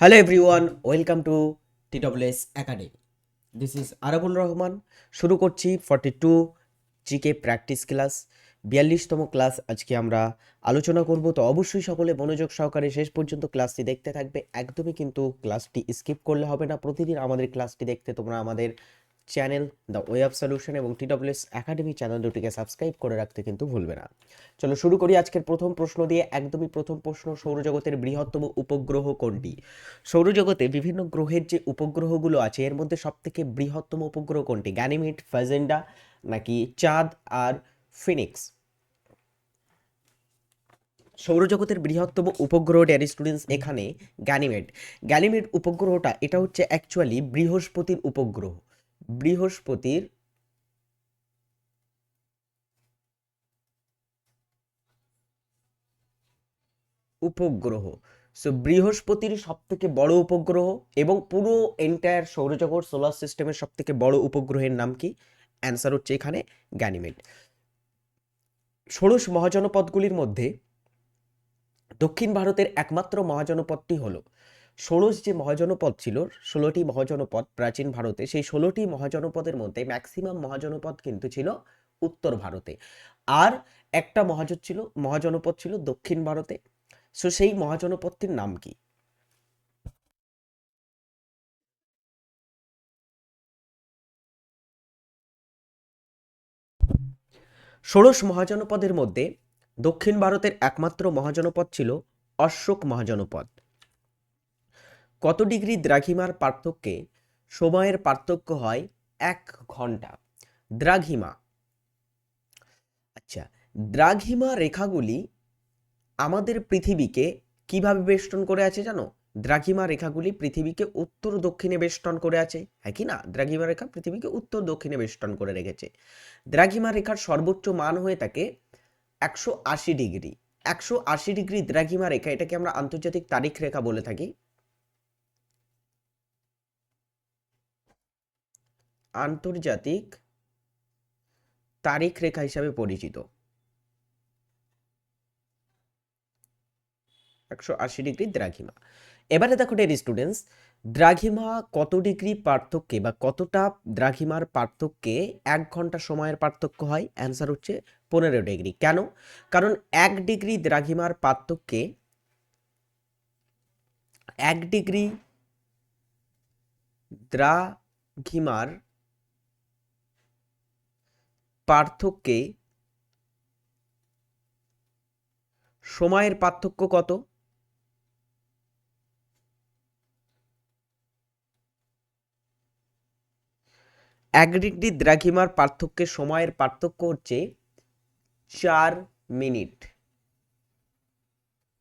Hello everyone welcome to T TWS academy this is Arabul Rahman শুরু করছি forty two GK practice class বিয়াল্লিশতম class আজকে আমরা আলোচনা করব। তো অবশ্যই সকলে মনোযোগ সহকারে শেষ পর্যন্ত ক্লাসটি দেখতে থাকবে। একদমই কিন্তু ক্লাসটি স্কিপ করলে হবে না। প্রতিদিন আমাদের ক্লাসটি দেখতে তোমরা আমাদের channel the way of solution এবং টিডব্লিউএস একাডেমি চ্যানেল দুটিকে সাবস্ক্রাইব করে রাখতে কিন্তু ভুলবে না। চলো শুরু করি আজকের প্রথম প্রশ্ন দিয়ে একদমই প্রথম প্রশ্ন, সৌরজগতের বৃহত্তম উপগ্রহ কোনটি? সৌরজগতে বিভিন্ন গ্রহের যে উপগ্রহগুলো আছে, এর মধ্যে সবথেকে বৃহত্তম উপগ্রহ কোনটি? গ্যানিমিড ফাজেন্ডা নাকি চাঁদ আর ফিনিক্স? সৌরজগতের বৃহত্তম উপগ্রহ ড্যারি স্টুডেন্টস এখানে গ্যানিমেড গ্যানিমেড উপগ্রহটা, এটা হচ্ছে অ্যাকচুয়ালি বৃহস্পতির উপগ্রহ। বৃহস্পতির উপগ্রহ। সো বৃহস্পতির সব থেকে বড় উপগ্রহ এবং পুরো এন্টায়ার সৌরজগৎ সোলার সিস্টেমের সব থেকে বড় উপগ্রহের নাম কি? অ্যান্সার হচ্ছে এখানে গ্যানিমেড ষোড়শ মহাজনপদগুলির মধ্যে দক্ষিণ ভারতের একমাত্র মহাজনপদটি হলো ষোড়শ যে মহাজনপদ ছিল, ষোলোটি মহাজনপদ প্রাচীন ভারতে, সেই ষোলোটি মহাজনপদের মধ্যে ম্যাক্সিমাম মহাজনপদ কিন্তু ছিল উত্তর ভারতে। আর একটা মহাজন ছিল, মহাজনপদ ছিল দক্ষিণ ভারতে। সো সেই মহাজনপদটির নাম কি? ষোড়শ মহাজনপদের মধ্যে দক্ষিণ ভারতের একমাত্র মহাজনপদ ছিল অশোক মহাজনপদ। কত ডিগ্রি দ্রাঘিমার পার্থক্যে সময়ের পার্থক্য হয় এক ঘণ্টা? দ্রাঘিমা। আচ্ছা দ্রাঘিমা রেখাগুলি আমাদের পৃথিবীকে কীভাবে বেষ্টন করে আছে জানো? দ্রাঘিমা রেখাগুলি পৃথিবীকে উত্তর দক্ষিণে বেষ্টন করে আছে। হ্যাঁ কি না? দ্রাঘিমা রেখা পৃথিবীকে উত্তর দক্ষিণে বেষ্টন করে রেখেছে। দ্রাঘিমা রেখার সর্বোচ্চ মান হয়ে থাকে একশো আশি ডিগ্রি। একশো আশি ডিগ্রি দ্রাঘিমা রেখা, এটাকে আমরা আন্তর্জাতিক তারিখ রেখা বলে থাকি। আন্তর্জাতিক তারিখ রেখা হিসাবে পরিচিত। একশো আশি ডিগ্রি দ্রাঘিমা। এবারে দেখো ডেরি স্টুডেন্টস দ্রাঘিমা কত ডিগ্রি পার্থক্যে বা কতটা দ্রাঘিমার পার্থক্যে এক ঘণ্টা সময়ের পার্থক্য হয়? অ্যান্সার হচ্ছে পনেরো ডিগ্রি। কেন? কারণ এক ডিগ্রি দ্রাঘিমার পার্থক্যে এক ডিগ্রি দ্রাঘিমার পার্থক্যে সময়ের পার্থক্য কত? এক ডিগ্রি দ্রাঘিমার পার্থক্যে সময়ের পার্থক্য হচ্ছে চার মিনিট।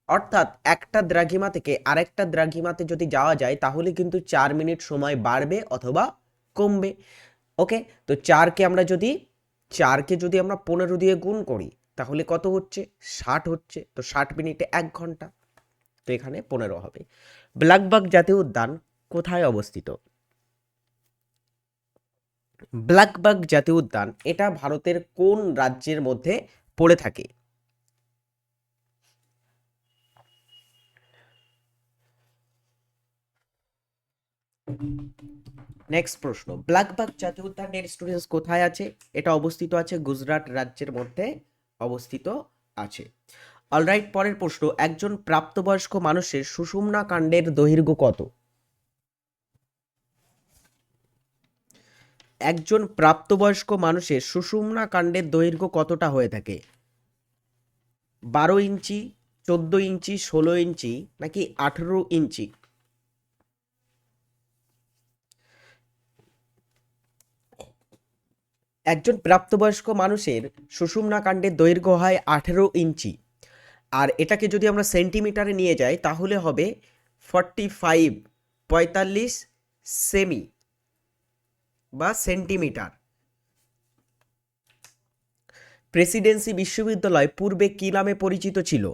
অর্থাৎ একটা দ্রাঘিমা থেকে আরেকটা দ্রাঘিমাতে যদি যাওয়া যায়, তাহলে কিন্তু চার মিনিট সময় বাড়বে অথবা কমবে। ওকে? তো চারকে আমরা যদি চারকে যদি আমরা পনেরো দিয়ে গুণ করি, তাহলে কত হচ্ছে? ষাট হচ্ছে। তো ষাট মিনিটে এক ঘণ্টা। তো এখানে পনেরো হবে। ব্ল্যাকবাগ জাতীয় উদ্যান কোথায় অবস্থিত? ব্ল্যাকবাগ জাতীয় উদ্যান এটা ভারতের কোন রাজ্যের মধ্যে পড়ে থাকে? নেক্সট প্রশ্ন ব্ল্যাকবাগ জাতীয় উদ্যানের স্টুডেন্টস কোথায় আছে? এটা অবস্থিত আছে গুজরাট রাজ্যের মধ্যে অবস্থিত আছে। অলরাইট পরের প্রশ্ন, একজন প্রাপ্তবয়স্ক মানুষের সুষুম্না কাণ্ডের দৈর্ঘ্য কত? একজন প্রাপ্তবয়স্ক মানুষের সুষুম্না কাণ্ডের দৈর্ঘ্য কতটা হয়ে থাকে? বারো ইঞ্চি, চোদ্দ ইঞ্চি, ষোলো ইঞ্চি, নাকি আঠেরো ইঞ্চি? একজন প্রাপ্তবয়স্ক মানুষের সুষুম্না কাণ্ডের দৈর্ঘ্য হয় আঠেরো ইঞ্চি। আর এটাকে যদি আমরা সেন্টিমিটারে নিয়ে যাই, তাহলে হবে ফর্টি ফাইভ পঁয়তাল্লিশ সেমি বা সেন্টিমিটার। প্রেসিডেন্সি বিশ্ববিদ্যালয় পূর্বে কী নামে পরিচিত ছিল?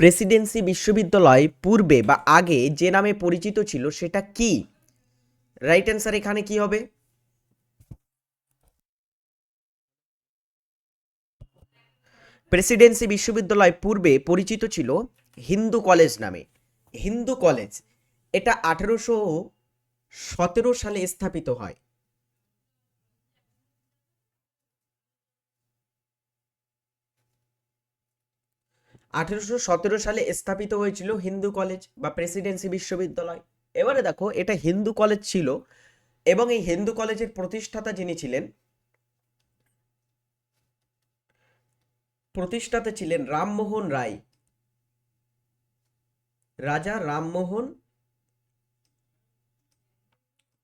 প্রেসিডেন্সি বিশ্ববিদ্যালয় পূর্বে বা আগে যে নামে পরিচিত ছিল সেটা কি? রাইট অ্যান্সার এখানে কি হবে? প্রেসিডেন্সি বিশ্ববিদ্যালয় পূর্বে পরিচিত ছিল হিন্দু কলেজ নামে। হিন্দু কলেজ। এটা আঠেরোশো সতেরো সালে স্থাপিত হয়। আঠেরোশো সতেরো সালে স্থাপিত হয়েছিল হিন্দু কলেজ বা প্রেসিডেন্সি বিশ্ববিদ্যালয়। এবারে দেখো, এটা হিন্দু কলেজ ছিল এবং এই হিন্দু কলেজের প্রতিষ্ঠাতা যিনি ছিলেন, প্রতিষ্ঠাতা ছিলেন রামমোহন রায়। রাজা রামমোহন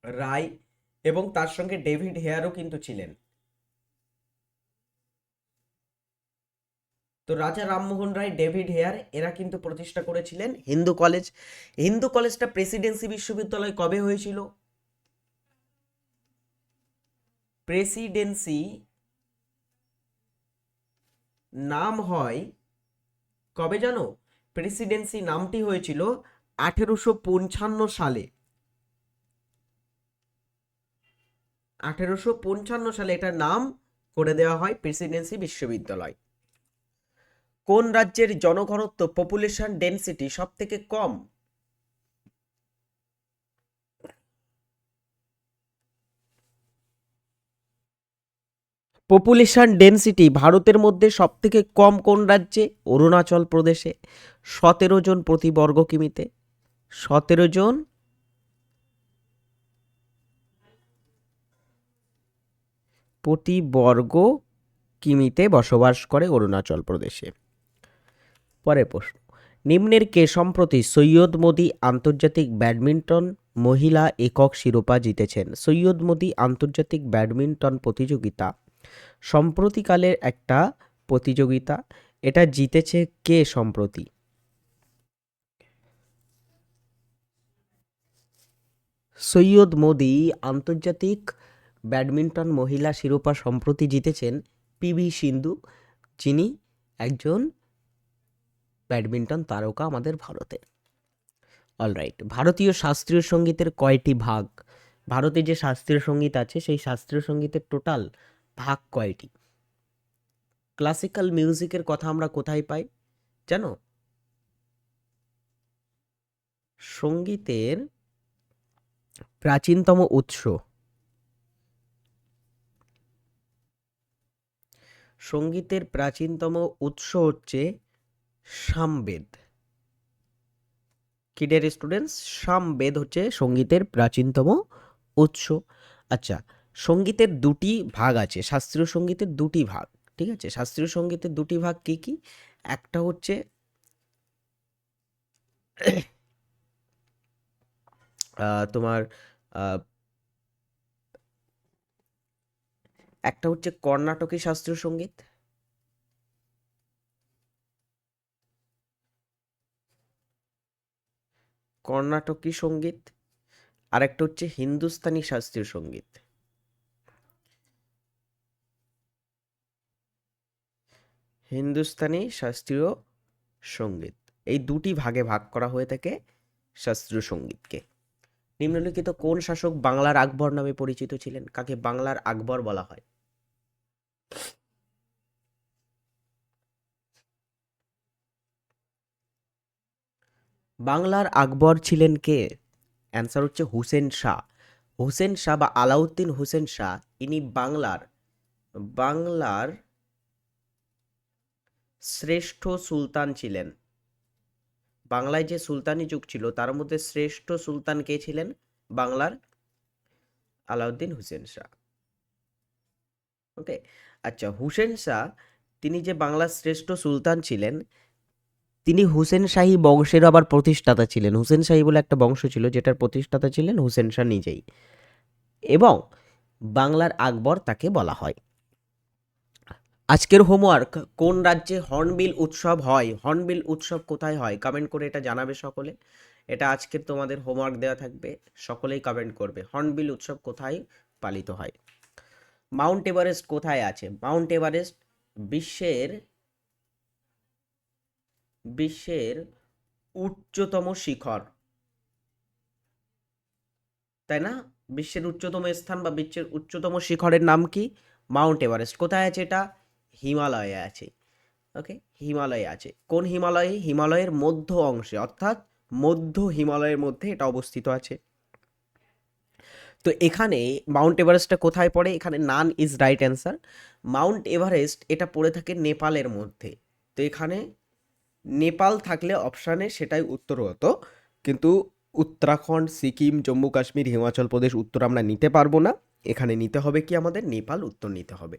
রায় এবং তার সঙ্গে ডেভিড হেয়ারও কিন্তু ছিলেন। তো রাজা রামমোহন রায়, ডেভিড হেয়ার, এরা কিন্তু প্রতিষ্ঠা করেছিলেন হিন্দু কলেজ। হিন্দু কলেজটা প্রেসিডেন্সি বিশ্ববিদ্যালয় কবে হয়েছিল? প্রেসিডেন্সি নাম হয়, কবে জানো? প্রেসিডেন্সি নামটি হয়েছিল আঠেরোশো পঞ্চান্ন সালে। আঠেরোশো পঞ্চান্ন সালে এটার নাম করে দেওয়া হয় প্রেসিডেন্সি বিশ্ববিদ্যালয়। কোন রাজ্যের জনঘনত্ব পপুলেশন ডেন্সিটি সব থেকে কম? পপুলেশন ডেন্সিটি ভারতের মধ্যে সব থেকে কম কোন রাজ্যে? অরুণাচল প্রদেশে। সতেরো জন প্রতি বর্গ কিমিতে। সতেরো জন প্রতি বর্গ কিমিতে বসবাস করে অরুণাচল প্রদেশে। পরের প্রশ্ন। নিম্নের কে সম্প্রতি সৈয়দ মোদী আন্তর্জাতিক ব্যাডমিন্টন মহিলা একক শিরোপা জিতেছেন? সৈয়দ মোদী আন্তর্জাতিক ব্যাডমিন্টন প্রতিযোগিতা সম্প্রতিকালের একটা প্রতিযোগিতা। এটা জিতেছে কে সম্প্রতি? সৈয়দ মোদি আন্তর্জাতিক ব্যাডমিন্টন মহিলা শিরোপা সম্প্রতি জিতেছেন পিভি সিন্ধু। যিনি একজন ব্যাডমিন্টন তারকা আমাদের ভারতে অলরাইট ভারতীয় শাস্ত্রীয় সঙ্গীতের কয়টি ভাগ? ভারতে যে শাস্ত্রীয় সংগীত আছে, সেই শাস্ত্রীয় সঙ্গীতের টোটাল ভাগ কয়টি? ক্লাসিক্যাল মিউজিকের কথা আমরা কোথায় পাই? জানো? সঙ্গীতের প্রাচীনতম উৎস। সঙ্গীতের প্রাচীনতম উৎস হচ্ছে সামবেদ। কিডের স্টুডেন্টস সামবেদ হচ্ছে সঙ্গীতের প্রাচীনতম উৎস। আচ্ছা সঙ্গীতের দুটি ভাগ আছে, শাস্ত্রীয় সঙ্গীতের দুটি ভাগ, ঠিক আছে? শাস্ত্রীয় সঙ্গীতের দুটি ভাগ কি কি? একটা হচ্ছে তোমার একটা হচ্ছে কর্ণাটকী শাস্ত্রীয় সংগীত কর্ণাটকী সংগীত আর একটা হচ্ছে হিন্দুস্তানি শাস্ত্রীয় সংগীত। হিন্দুস্তানি শাস্ত্রীয় সংগীত, এই দুটি ভাগে ভাগ করা হয়ে থাকে শাস্ত্রীয় সঙ্গীতকে। নিম্নলিখিত কোন শাসক বাংলার আকবর নামে পরিচিত ছিলেন? কাকে বাংলার আকবর বলা হয়? বাংলার আকবর ছিলেন কে? অ্যান্সার হচ্ছে হুসেন শাহ। হুসেন শাহ বা আলাউদ্দিন হুসেন শাহ, ইনি বাংলার বাংলার শ্রেষ্ঠ সুলতান ছিলেন। বাংলায় যে সুলতানি যুগ ছিল, তার মধ্যে শ্রেষ্ঠ সুলতান কে ছিলেন? বাংলার আলাউদ্দিন হুসেন শাহ। ওকে আচ্ছা হুসেন শাহ, তিনি যে বাংলার শ্রেষ্ঠ সুলতান ছিলেন তিনি হুসেন শাহী বংশের আবার প্রতিষ্ঠাতা ছিলেন। হুসেন শাহী বলে একটা বংশ ছিল, যেটার প্রতিষ্ঠাতা ছিলেন হুসেন শাহ নিজেই। এবং বাংলার আকবর তাকে বলা হয়। আজকের হোমওয়ার্ক, কোন রাজ্যে হর্নবিল উৎসব হয়? হর্নবিল উৎসব কোথায় হয়? কমেন্ট করে এটা জানাবে সকলে। এটা আজকের তোমাদের হোমওয়ার্ক দেওয়া থাকবে। সকলেই কমেন্ট করবে, হর্নবিল উৎসব কোথায় পালিত হয়? মাউন্ট এভারেস্ট কোথায় আছে? মাউন্ট এভারেস্ট বিশ্বের বিশ্বের উচ্চতম শিখর। তাই না? বিশ্বের উচ্চতম স্থান বা বিশ্বের উচ্চতম শিখরের নাম কি? Mount Everest. কোথায় আছে এটা? হিমালয়ে আছে। ওকে হিমালয়ে আছে। কোন হিমালয়ে? হিমালয়ের মধ্য অংশে, অর্থাৎ মধ্য হিমালয়ের মধ্যে এটা অবস্থিত আছে। তো এখানে মাউন্ট এভারেস্টটা কোথায় পড়ে? এখানে none is right answer. Mount Everest এটা পড়ে থাকে নেপালের মধ্যে। তো এখানে নেপাল থাকলে অপশানে সেটাই উত্তর হতো। কিন্তু উত্তরাখণ্ড, সিকিম, জম্মু, কাশ্মীর, হিমাচল প্রদেশ উত্তর আমরা নিতে পারব না। এখানে নিতে হবে কি আমাদের? নেপাল উত্তর নিতে হবে।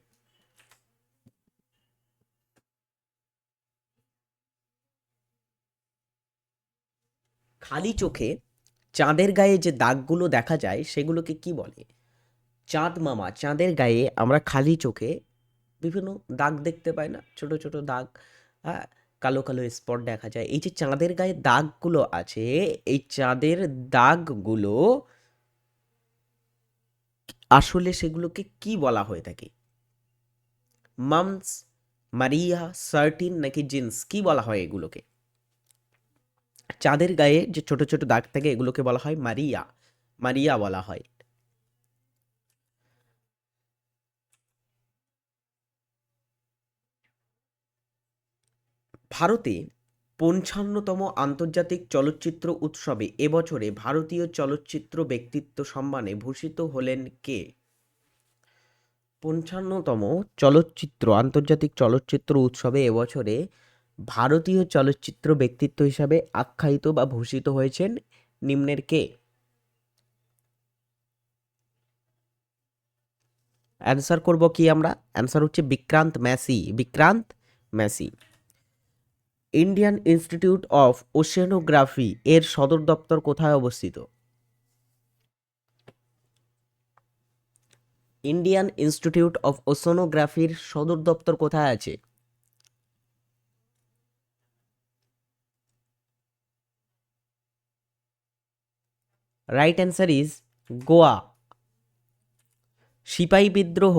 খালি চোখে চাঁদের গায়ে যে দাগগুলো দেখা যায়, সেগুলোকে কি বলে? চাঁদ মামা, চাঁদের গায়ে আমরা খালি চোখে বিভিন্ন দাগ দেখতে পাই না? ছোট ছোট দাগ হ্যাঁ? কালো কালো স্পট দেখা যায়। এই যে চাঁদের গায়ে দাগগুলো আছে, এই চাঁদের দাগগুলো আসলে সেগুলোকে কি বলা হয়ে থাকে? মামস, মারিয়া, সার্টিন নাকি জিন্স, কি বলা হয় এগুলোকে? চাঁদের গায়ে যে ছোট ছোট দাগ থাকে এগুলোকে বলা হয় মারিয়া। মারিয়া বলা হয়। ভারতে পঞ্চান্নতম আন্তর্জাতিক চলচ্চিত্র উৎসবে এবছরে ভারতীয় চলচ্চিত্র ব্যক্তিত্ব সম্মানে ভূষিত হলেন কে? পঞ্চান্নতম চলচ্চিত্র, আন্তর্জাতিক চলচ্চিত্র উৎসবে এবছরে ভারতীয় চলচ্চিত্র ব্যক্তিত্ব হিসাবে আখ্যায়িত বা ভূষিত হয়েছেন নিম্নের কে? অ্যান্সার করব কি আমরা? অ্যান্সার হচ্ছে Vikrant Massey. Vikrant Massey. Indian Institute of Oceanography এর সদর দপ্তর কোথায় অবস্থিত? ইন্ডিয়ান ইনস্টিটিউট অফ ওশনোগ্রাফির সদর দপ্তর কোথায় আছে? Right answer is Goa. সিপাহী বিদ্রোহ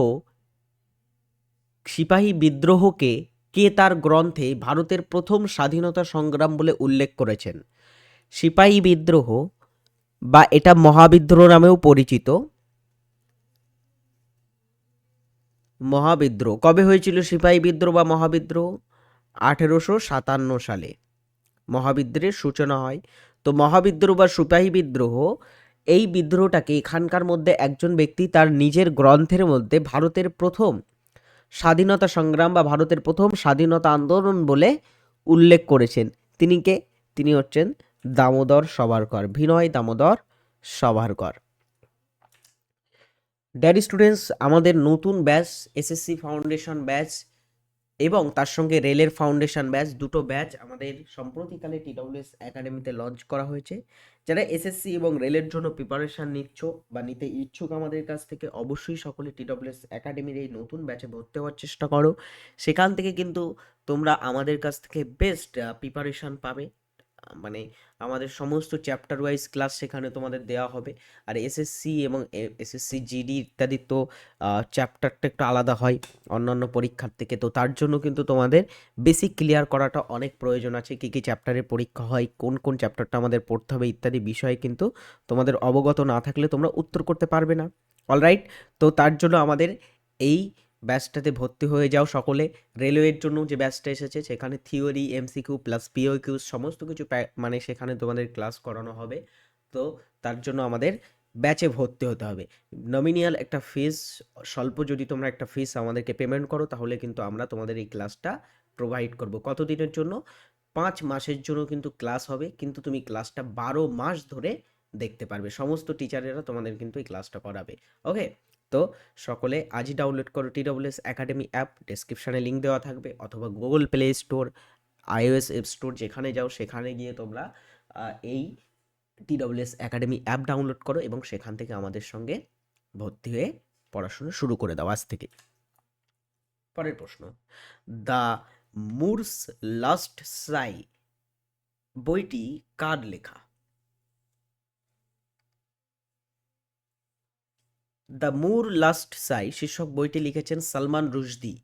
সিপাহী বিদ্রোহকে কে তার গ্রন্থে ভারতের প্রথম স্বাধীনতা সংগ্রাম বলে উল্লেখ করেছেন? সিপাহী বিদ্রোহ বা এটা মহাবিদ্রোহ নামেও পরিচিত। মহাবিদ্রোহ। কবে হয়েছিল সিপাহী বিদ্রোহ বা মহাবিদ্রোহ? আঠেরোশো সাতান্ন সালে। মহাবিদ্রোহের সূচনা হয়। তো মহাবিদ্রোহ বা সিপাহী বিদ্রোহ, এই বিদ্রোহটাকে এখানকার মধ্যে একজন ব্যক্তি তার নিজের গ্রন্থের মধ্যে ভারতের প্রথম স্বাধীনতা সংগ্রাম বা ভারতের প্রথম স্বাধীনতা আন্দোলন বলে উল্লেখ করেছেন। তিনি কে? তিনি হচ্ছেন দামোদর সভারকর, ভিনয় দামোদর সভারকর। ড্যারি স্টুডেন্টস আমাদের নতুন ব্যাচ এসএসসি ফাউন্ডেশন ব্যাচ এবং তার সঙ্গে রেলের ফাউন্ডেশন ব্যাচ, দুটো ব্যাচ আমাদের সম্প্রতিকালে টিডব্লিউএস একাডেমিতে লঞ্চ করা হয়েছে। যারা এসএসসি এবং রেলের জন্য প্রিপারেশান নিচ্ছ বা নিতে ইচ্ছুক আমাদের কাছ থেকে, অবশ্যই সকলে টিডব্লিউএস একাডেমির এই নতুন ব্যাচে ভর্তি হওয়ার চেষ্টা করো। সেখান থেকে কিন্তু তোমরা আমাদের কাছ থেকে বেস্ট প্রিপারেশান পাবে। মানে আমাদের সমস্ত চ্যাপ্টার ওয়াইজ ক্লাস সেখানে তোমাদের দেওয়া হবে। আর এসএসসি এবং এসএসসি জিডি ইত্যাদি তো চ্যাপ্টারটা একটু আলাদা হয় অন্যান্য পরীক্ষার থেকে। তো তার জন্য কিন্তু তোমাদের বেসিক ক্লিয়ার করাটা অনেক প্রয়োজন আছে। কী কী চ্যাপ্টারের পরীক্ষা হয়, কোন কোন চ্যাপ্টারটা আমাদের পড়তে হবে ইত্যাদি বিষয়ে কিন্তু তোমাদের অবগত না থাকলে তোমরা উত্তর করতে পারবে না। অলরাইট তো তার জন্য আমাদের এই ব্যাচটাতে ভর্তি হয়ে যাও সকলে। রেলওয়ের জন্য যে ব্যাচটা এসেছে, সেখানে theory MCQ plus PYQ সমস্ত কিছু মানে সেখানে তোমাদের ক্লাস করানো হবে। তো তার জন্য আমাদের ব্যাচে ভর্তি হতে হবে। নমিনিয়াল একটা ফিস স্বল্প যদি তোমরা একটা ফিস আমাদেরকে পেমেন্ট করো, তাহলে কিন্তু আমরা তোমাদের এই ক্লাসটা প্রোভাইড করব। কত দিনের জন্য? পাঁচ মাসের জন্য কিন্তু ক্লাস হবে, কিন্তু তুমি ক্লাসটা বারো মাস ধরে দেখতে পারবে। সমস্ত টিচারেরা তোমাদের কিন্তু এই ক্লাসটা করাবে। ওকে তো সকলে আজই ডাউনলোড করো টিডব্লিউএস একাডেমি অ্যাপ ডেসক্রিপশানে লিঙ্ক দেওয়া থাকবে অথবা Google Play Store iOS app store যেখানে যাও সেখানে গিয়ে তোমরা এই টিডব্লিউএস একাডেমি অ্যাপ ডাউনলোড করো এবং সেখান থেকে আমাদের সঙ্গে ভর্তি হয়ে পড়াশোনা শুরু করে দাও আজ থেকে। পরের প্রশ্ন, দ্য মুরস লাস্ট সাই বইটি কার লেখা? দ্য মুর লাস্ট সাই শীর্ষক বইটি লিখেছেন সালমান রুশদি।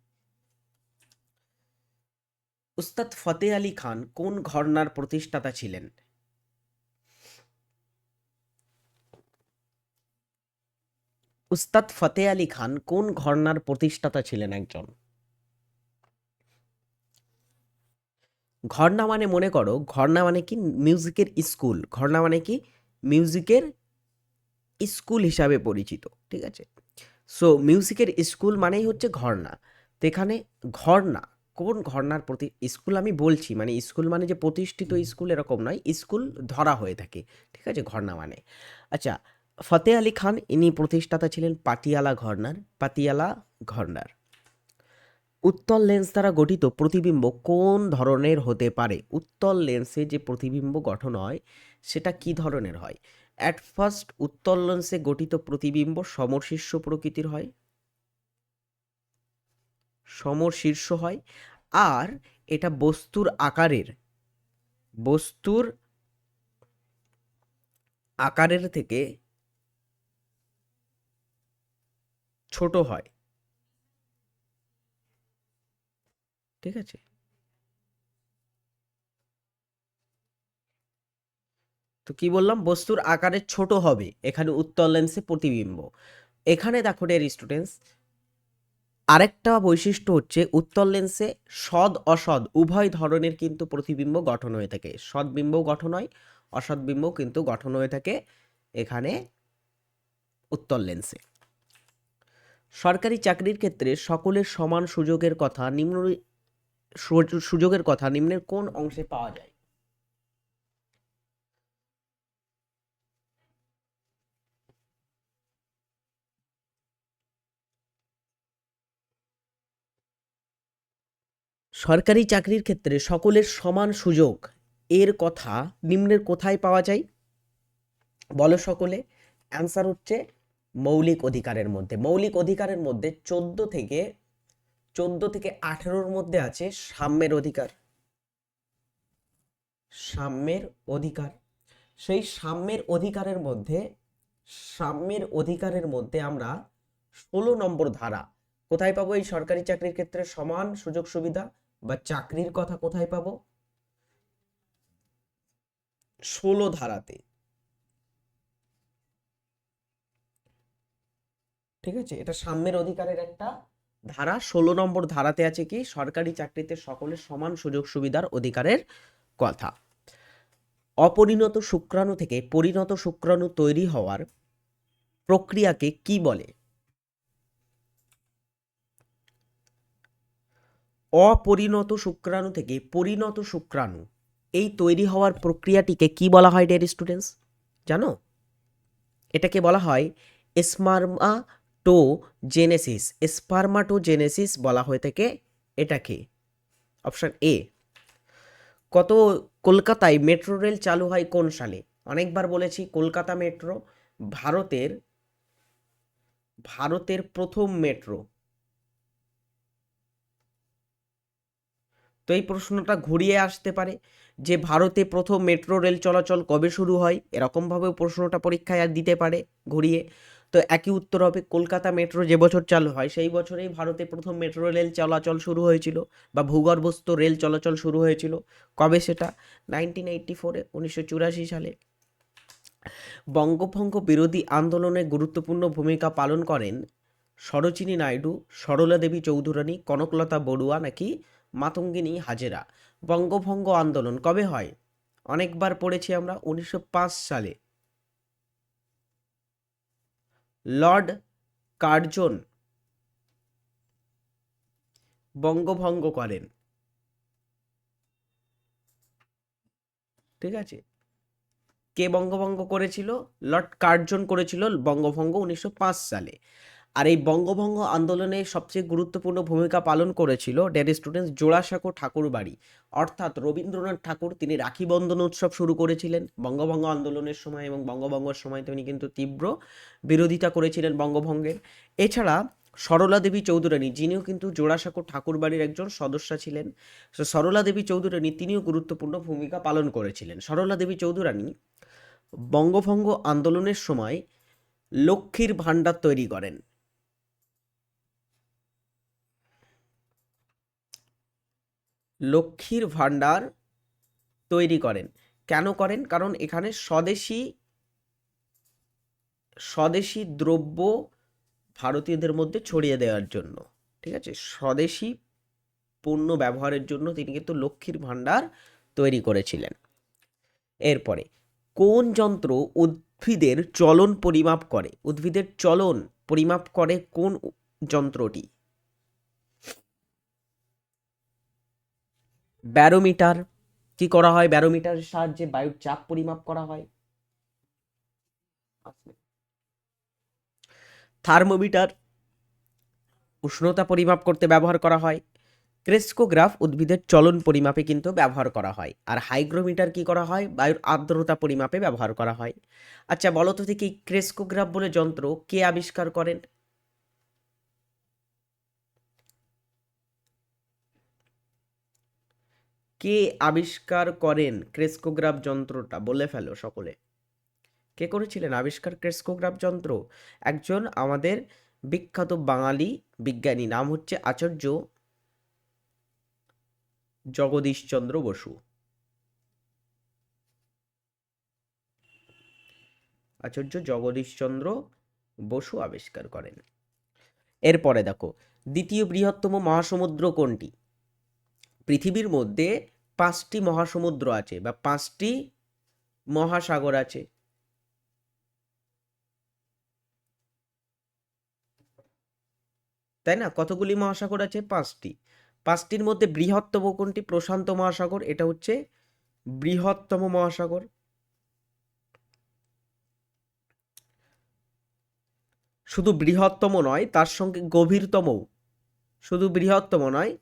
উস্তাদ ফতে আলী খান কোন ঘরনার প্রতিষ্ঠাতা ছিলেন? উস্তাদ ফতে আলী খান কোন ঘরনার প্রতিষ্ঠাতা ছিলেন একজন? ঘরনা মানে মনে করো, ঘরনা মানে কি মিউজিকের স্কুল ঘরনা মানে কি মিউজিকের স্কুল হিসাবে পরিচিত। ঠিক আছে? সো মিউজিকের স্কুল মানেই হচ্ছে ঘরনা। তো এখানে ঘরনা কোন ঘরনার প্রতি স্কুল আমি বলছি মানে স্কুল মানে যে প্রতিষ্ঠিত স্কুল এরকম নয় স্কুল ধরা হয়ে থাকে ঠিক আছে? ঘরনা মানে। আচ্ছা ফতে আলী খান ইনি প্রতিষ্ঠাতা ছিলেন পাটিয়ালা ঘরনার পাতিয়ালা ঘরনার। উত্তল লেন্স দ্বারা গঠিত প্রতিবিম্ব কোন ধরনের হতে পারে? উত্তল লেন্সে যে প্রতিবিম্ব গঠন হয় সেটা কি ধরনের হয়? অ্যাট ফার্স্ট উত্তল লেন্সে গঠিত প্রতিবিম্ব সমশীর্ষ প্রকৃতির হয়। সমশীর্ষ হয়। আর এটা বস্তুর আকারের। বস্তুর আকারের থেকে ছোট হয়। ঠিক আছে? তো কি বললাম? বস্তুর আকারে ছোট হবে। এখানে উত্তল লেন্সে প্রতিবিম্ব। এখানে দেখো ডের স্টুডেন্টস আরেকটা বৈশিষ্ট্য হচ্ছে উত্তল লেন্সে সদ, অসদ উভয় ধরনের কিন্তু প্রতিবিম্ব গঠন হয়ে থাকে। সৎ বিম্ব গঠন হয় অসৎ বিম্ব কিন্তু গঠন হয়ে থাকে এখানে উত্তল লেন্সে সরকারি চাকরির ক্ষেত্রে সকলের সমান সুযোগের কথা, নিম্ন সুযোগের কথা নিম্নের কোন অংশে পাওয়া যায়? সরকারি চাকরির ক্ষেত্রে সকলের সমান সুযোগ, এর কথা নিম্নের কোথায় পাওয়া যায়? বলো সকলে। অ্যান্সার হচ্ছে মৌলিক অধিকারের মধ্যে। মৌলিক অধিকারের মধ্যে চোদ্দ থেকে চোদ্দ থেকে আঠেরোর মধ্যে আছে সাম্যের অধিকার। সাম্যের অধিকার। সেই সাম্যের অধিকারের মধ্যে, সাম্যের অধিকারের মধ্যে আমরা ষোলো নম্বর ধারা কোথায় পাবো এই সরকারি চাকরির ক্ষেত্রে? সমান সুযোগ সুবিধা বা চাকরির কথা কোথায় পাবো? ষোলো ধারাতে। ঠিক আছে? এটা সাম্যের অধিকারের একটা ধারা। ষোলো নম্বর ধারাতে আছে কি? সরকারি চাকরিতে সকলের সমান সুযোগ সুবিধার অধিকারের কথা। অপরিণত শুক্রাণু থেকে পরিণত শুক্রাণু তৈরি হওয়ার প্রক্রিয়াকে কি বলে? অপরিণত শুক্রাণু থেকে পরিণত শুক্রাণু, এই তৈরি হওয়ার প্রক্রিয়াটিকে কি বলা হয় ডেয়ার স্টুডেন্টস জানো? এটাকে বলা হয় স্পার্মাটোজেনেসিস স্পার্মাটোজেনেসিস বলা হয়ে থাকে এটাকে। অপশান এ কত কলকাতায় মেট্রো রেল চালু হয় কোন সালে? অনেকবার বলেছি কলকাতা মেট্রো ভারতের ভারতের প্রথম মেট্রো তো এই প্রশ্নটা ঘুরিয়ে আসতে পারে যে ভারতে প্রথম মেট্রো রেল চলাচল কবে শুরু হয়? এরকমভাবেও প্রশ্নটা পরীক্ষায় আর দিতে পারে ঘুরিয়ে। তো একই উত্তর হবে কলকাতা মেট্রো যে বছর চালু হয়, সেই বছরেই ভারতে প্রথম মেট্রো রেল চলাচল শুরু হয়েছিল বা ভূগর্ভস্থ রেল চলাচল শুরু হয়েছিল। কবে সেটা? নাইনটিন এইটটি ফোরে, উনিশশো চুরাশি সালে। বঙ্গভঙ্গ বিরোধী আন্দোলনে গুরুত্বপূর্ণ ভূমিকা পালন করেন সরোচিনী নাইডু, সরলা দেবী চৌধুরানী, কনকলতা বড়ুয়া নাকি মাতঙ্গিনী হাজেরা, বঙ্গভঙ্গ আন্দোলন কবে হয়? অনেকবার পড়েছি আমরা উনিশশো পাঁচ সালে। লর্ড কার্জন বঙ্গভঙ্গ করেন। ঠিক আছে? কে বঙ্গভঙ্গ করেছিল? লর্ড কার্জন করেছিল বঙ্গভঙ্গ উনিশশো পাঁচ সালে। আর এই বঙ্গভঙ্গ আন্দোলনে সবচেয়ে গুরুত্বপূর্ণ ভূমিকা পালন করেছিল ডেড স্টুডেন্টস জোড়াসাঁকো ঠাকুর বাড়ি অর্থাৎ রবীন্দ্রনাথ ঠাকুর তিনি রাখি বন্ধন উৎসব শুরু করেছিলেন। বঙ্গভঙ্গ আন্দোলনের সময় এবং বঙ্গভঙ্গের সময় তিনি কিন্তু তীব্র বিরোধিতা করেছিলেন বঙ্গভঙ্গের। এছাড়া সরলা দেবী চৌধুরানী, যিনিও কিন্তু জোড়াসাঁকো ঠাকুর বাড়ির একজন সদস্য ছিলেন সরলা দেবী চৌধুরানী তিনিও গুরুত্বপূর্ণ ভূমিকা পালন করেছিলেন। সরলা দেবী চৌধুরানী বঙ্গভঙ্গ আন্দোলনের সময় লক্ষ্মীর ভাণ্ডার তৈরি করেন। লক্ষ্মীর ভাণ্ডার তৈরি করেন। কেন করেন? কারণ এখানে স্বদেশী স্বদেশী দ্রব্য ভারতীয়দের মধ্যে ছড়িয়ে দেওয়ার জন্য, ঠিক আছে? স্বদেশী পণ্য ব্যবহারের জন্য তিনি কিন্তু লক্ষ্মীর ভাণ্ডার তৈরি করেছিলেন। এরপরে, কোন যন্ত্র উদ্ভিদের চলন পরিমাপ করে? উদ্ভিদের চলন পরিমাপ করে কোন যন্ত্রটি? ব্যারোমিটার, কি করা হয়? ব্যারোমিটারের সাহায্যে বায়ুর চাপ পরিমাপ করা হয়। থার্মোমিটার, উষ্ণতা পরিমাপ করতে ব্যবহার করা হয়। ক্রেস্কোগ্রাফ উদ্ভিদের চলন পরিমাপে কিন্তু ব্যবহার করা হয়। আর হাইগ্রোমিটার কি করা হয়? বায়ুর আর্দ্রতা পরিমাপে ব্যবহার করা হয়। আচ্ছা বলো তো দেখি ক্রেস্কোগ্রাফ বলে যন্ত্র কে আবিষ্কার করেন? কে আবিষ্কার করেন ক্রেস্কোগ্রাফ যন্ত্রটা? বলে ফেলো সকলে। কে করেছিলেন আবিষ্কার ক্রেস্কোগ্রাফ যন্ত্র? একজন আমাদের বিখ্যাত বাঙালি বিজ্ঞানী, নাম হচ্ছে আচার্য জগদীশচন্দ্র বসু। আচার্য জগদীশচন্দ্র বসু আবিষ্কার করেন। এরপরে দেখো, দ্বিতীয় বৃহত্তম মহাসমুদ্র কোনটি? পৃথিবীর মধ্যে পাঁচটি মহাসমুদ্র আছে বা পাঁচটি মহাসাগর আছে। তাই না? কতগুলি মহাসাগর আছে? পাঁচটি। পাঁচটির মধ্যে বৃহত্তম কোনটি? প্রশান্ত মহাসাগর। এটা হচ্ছে বৃহত্তম মহাসাগর। শুধু বৃহত্তম নয়, তার সঙ্গে গভীরতমও। শুধু বৃহত্তম নয়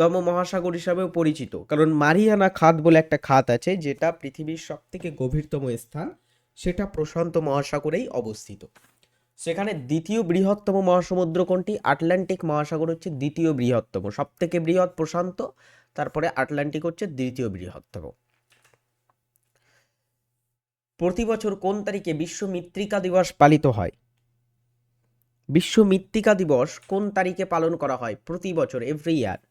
গভীরতম মহাসাগর হিসাবেও পরিচিত। কারণ মারিয়ানা খাত বলে একটা খাত আছে, যেটা পৃথিবীর সব থেকে গভীরতম স্থান, সেটা প্রশান্ত মহাসাগরেই অবস্থিত। সেখানে দ্বিতীয় বৃহত্তম মহাসমুদ্র কোনটি? আটলান্টিক মহাসাগর হচ্ছে দ্বিতীয় বৃহত্তম সব থেকে বৃহৎ প্রশান্ত, তারপরে আটলান্টিক হচ্ছে দ্বিতীয় বৃহত্তম। প্রতি বছর কোন তারিখে বিশ্ব মৃত্তিকা দিবস পালিত হয়? বিশ্ব মৃত্তিকা দিবস কোন তারিখে পালন করা হয়? প্রতি বছর এভরি ইয়ার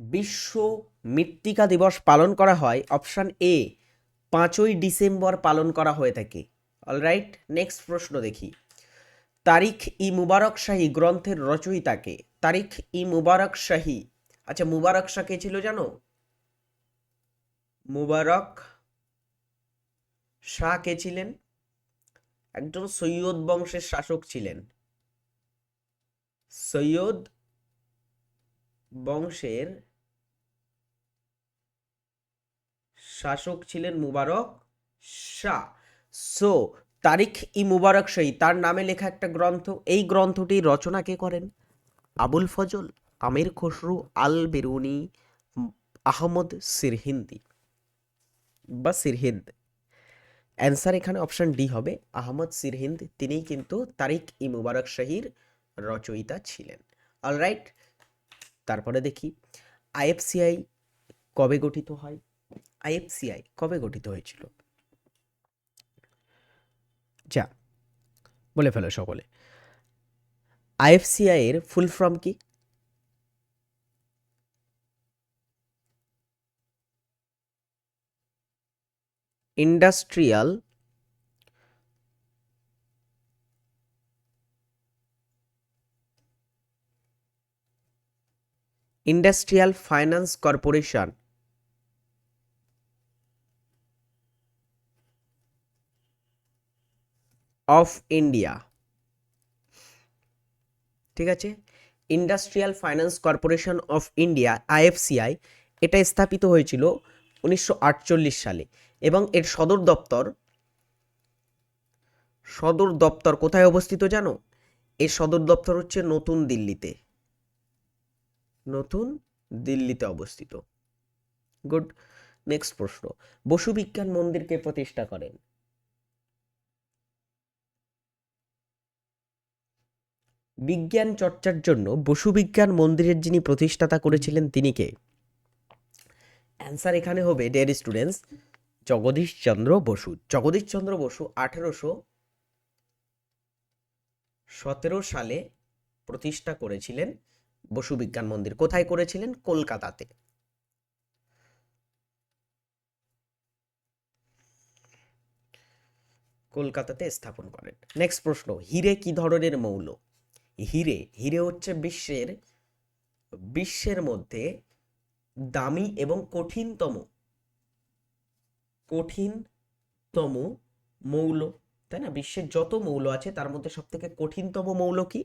বিশ্ব মৃত্তিকা দিবস পালন করা হয় অপশান এ পাঁচই ডিসেম্বর পালন করা হয়ে থাকে। অলরাইট নেক্সট প্রশ্ন দেখি। তারিখ ই মুবারক শাহী গ্রন্থের রচয়িতাকে। তারিখ ই মুবারক শাহী। আচ্ছা মুবারক শাহ কে ছিল জানো? মুবারক শাহ কে ছিলেন? একজন সৈয়দ বংশের শাসক ছিলেন। সৈয়দ বংশের শাসক ছিলেন মুবারক শাহ। সো, তারিখ ই মুবারক শাহী তার নামে লেখা একটা গ্রন্থ। এই গ্রন্থটি রচনা কে করেন? আবুল ফজল, আমির খসরু, আল বেরুনি, আহমদ সিরহিন্দি বা সিরহিন্দ। অ্যান্সার এখানে অপশন ডি হবে। আহমদ সিরহিন্দ, তিনিই কিন্তু তারিক ই মুবারক শাহীর রচয়িতা ছিলেন। অলরাইট তারপরে দেখি। আইএফসিআই কবে গঠিত হয়? আইএফসিআই কবে গঠিত হয়েছিল? যা, বলে ফেলো সকলে। আইএফসিআই এর ফুল ফর্ম কি? Industrial industrial finance corporation. Of India. ঠিক আছে? Industrial finance corporation of India, IFCI, এটা স্থাপিত হয়েছিল উনিশশো আটচল্লিশ সালে এবং এর সদর দপ্তর সদর দপ্তর কোথায় অবস্থিত জানো? এর সদর দপ্তর হচ্ছে নতুন দিল্লিতে। নতুন দিল্লিতে অবস্থিত। গুড। নেক্সট প্রশ্ন। বসু বিজ্ঞান মন্দিরকে প্রতিষ্ঠা করেন। বিজ্ঞান চর্চার জন্য বসু বিজ্ঞান মন্দিরের যিনি প্রতিষ্ঠাতা করেছিলেন তিনি কে? অ্যান্সার এখানে হবে ডিয়ার স্টুডেন্টস জগদীশচন্দ্র বসু। জগদীশচন্দ্র বসু আঠেরোশো সতেরো সালে প্রতিষ্ঠা করেছিলেন বসু বিজ্ঞান মন্দির। কোথায় করেছিলেন? কলকাতাতে। কলকাতাতে স্থাপন করেন। নেক্সট প্রশ্ন, হিরে কি ধরনের মৌল? হিরে হিরে হচ্ছে বিশ্বের বিশ্বের মধ্যে দামি এবং কঠিনতম কঠিনতম মৌল, তাই না? বিশ্বের যত মৌল আছে, তার মধ্যে সব থেকে কঠিনতম মৌল কি?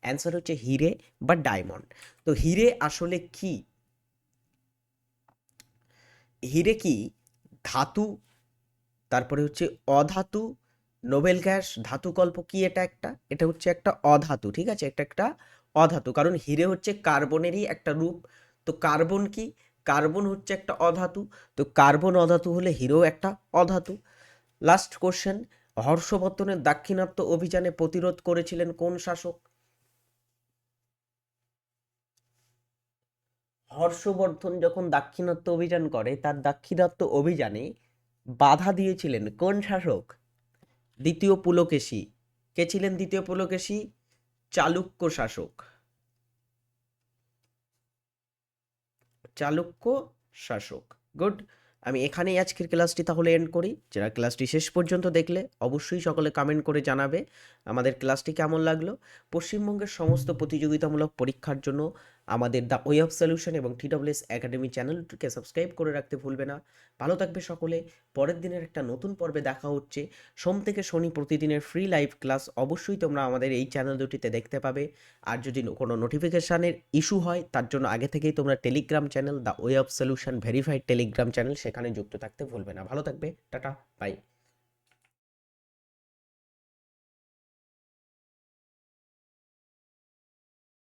অ্যান্সার হচ্ছে হিরে বা ডায়মন্ড। তো হিরে আসলে কি? হিরে কি? ধাতু, তারপরে হচ্ছে অধাতু নোবেল গ্যাস ধাতুকল্প কি এটা একটা? এটা হচ্ছে একটা অধাতু, ঠিক আছে? এটা একটা অধাতু, কারণ হিরে হচ্ছে কার্বনেরই একটা রূপ। তো কার্বন কি? কার্বন হচ্ছে একটা অধাতু। তো কার্বন অধাতু হলে হিরো একটা অধাতু। লাস্ট কোশ্চেন হর্ষবর্ধনের দাক্ষিণাত্য অভিযানে প্রতিরোধ করেছিলেন কোন শাসক? হর্ষবর্ধন যখন দাক্ষিণাত্য অভিযান করে, তার দাক্ষিণাত্য অভিযানে বাধা দিয়েছিলেন কোন শাসক? দ্বিতীয় পুলকেশী। কে ছিলেন দ্বিতীয় পুলকেশী? চালুক্য শাসক। চালুক্য শাসক। গুড। আমি এখানেই আজকের ক্লাসটি তাহলে এন্ড করি। যারা ক্লাসটি শেষ পর্যন্ত দেখলে অবশ্যই সকলে কমেন্ট করে জানাবে। আমাদের ক্লাসটি কেমন লাগল? পশ্চিমবঙ্গের সমস্ত প্রতিযোগিতামূলক পরীক্ষার জন্য আমাদের দ্য ওয়ে অফ সলিউশন এবং টিডব্লিউএস একাডেমি চ্যানেলটিকে সাবস্ক্রাইব করে রাখতে ভুলবে না। ভালো থাকবে সকলে। পরের দিনের একটা নতুন পর্বে দেখা হচ্ছে। সোম থেকে শনি প্রতিদিনের ফ্রি লাইভ ক্লাস অবশ্যই তোমরা আমাদের এই চ্যানেল দুটিতে দেখতে পাবে। আর যদি কোনো নোটিফিকেশানের ইস্যু হয়, তার জন্য আগে থেকেই তোমরা Telegram channel the way of solution verified Telegram channel সেখানে যুক্ত থাকতে ভুলবে না। ভালো থাকবে। Tata bye